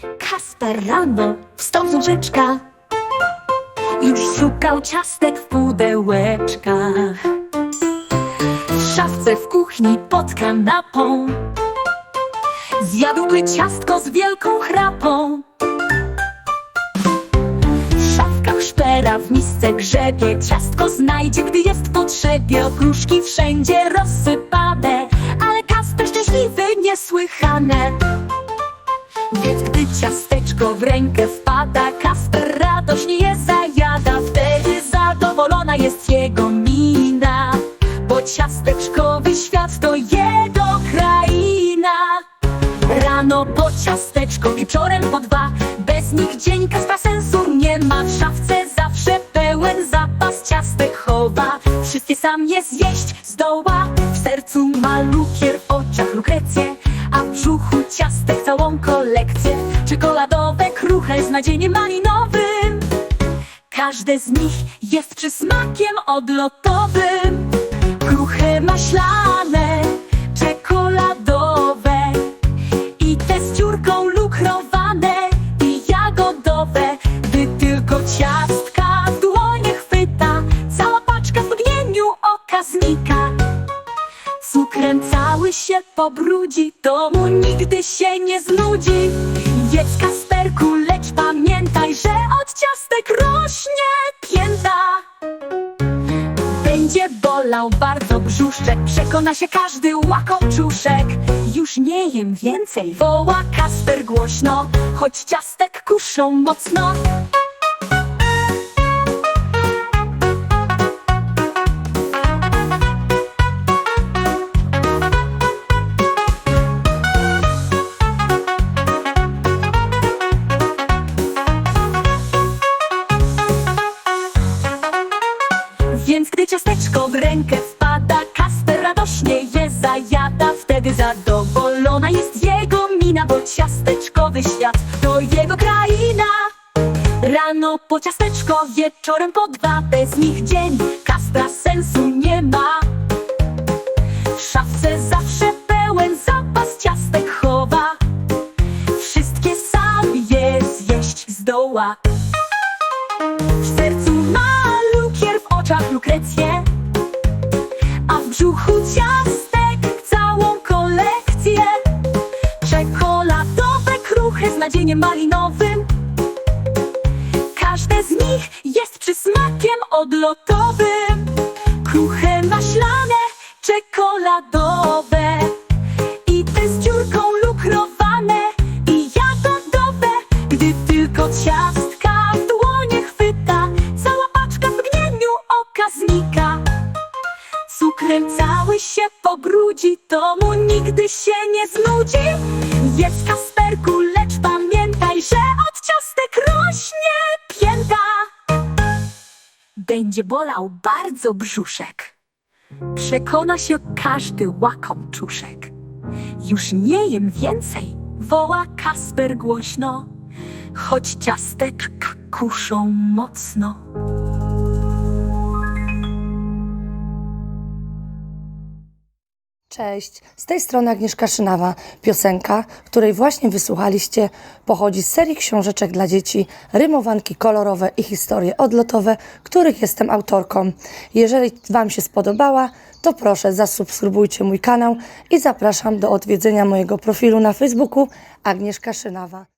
Kasper rano wstał z łóżeczka Już szukał ciastek w pudełeczkach. W szafce w kuchni pod kanapą. Zjadłby ciastko z wielką chrapą. W szafkach szpera w misce grzebie. Ciastko znajdzie, gdy jest w potrzebie. Okruszki wszędzie rozsypane. Ale Kasper szczęśliwy niesłychane Więc gdy ciasteczko w rękę wpada Kasper radośnie je zajada. Wtedy zadowolona jest jego mina Bo ciasteczkowy świat to jego kraina. Rano po ciasteczko, wieczorem po dwa Bez nich dzień Kaspra sensu nie ma. W szafce zawsze pełen zapas ciastek chowa. Wszystkie sam je zjeść zdoła. W sercu ma lukier, w oczach lukrecję Czekoladowe, kruche z nadzieniem malinowym. Każde z nich jest przysmakiem odlotowym. Kruche maślane, czekoladowe i te z dziurką lukrowane i jagodowe Gdy tylko ciastka w dłonie chwyta Cała paczka w mgnieniu oka znika Cukrem cały się pobrudzi To mu nigdy się nie znudzi Jedz Kasperku, lecz pamiętaj, że od ciastek rośnie pięta. Będzie bolał bardzo brzuszczek Przekona się każdy łakomczuszek. Już nie jem więcej Woła Kasper głośno Choć ciastek kuszą mocno rękę wpada Kasper radośnie je zajada. Wtedy zadowolona jest jego mina Bo ciasteczkowy świat to jego kraina. Rano po ciasteczko, wieczorem po dwa. Bez nich dzień Kaspra sensu nie ma. W szafce zawsze pełen zapas ciastek chowa. Wszystkie sam je zjeść zdoła. W sercu ma lukier, w oczach lukrecję Brzuchu ciastek całą kolekcję Czekoladowe, kruche z nadzieniem malinowym. Każde z nich jest przysmakiem odlotowym. Kruche, maślane, czekoladowe I te z dziurką lukrowane i jagodowe Gdy tylko ciastka Cukrem cały się pobrudzi To mu nigdy się nie znudzi. Jedz Kasperku, lecz pamiętaj, że od ciastek rośnie pięta. Będzie bolał bardzo brzuszek. Przekona się każdy łakomczuszek. Już nie jem więcej, woła Kasper głośno. Choć ciasteczka kuszą mocno Cześć, z tej strony Agnieszka Szynawa. Piosenka, której właśnie wysłuchaliście, pochodzi z serii książeczek dla dzieci, rymowanki kolorowe i historie odlotowe, których jestem autorką. Jeżeli Wam się spodobała, to proszę zasubskrybujcie mój kanał i zapraszam do odwiedzenia mojego profilu na Facebooku Agnieszka Szynawa.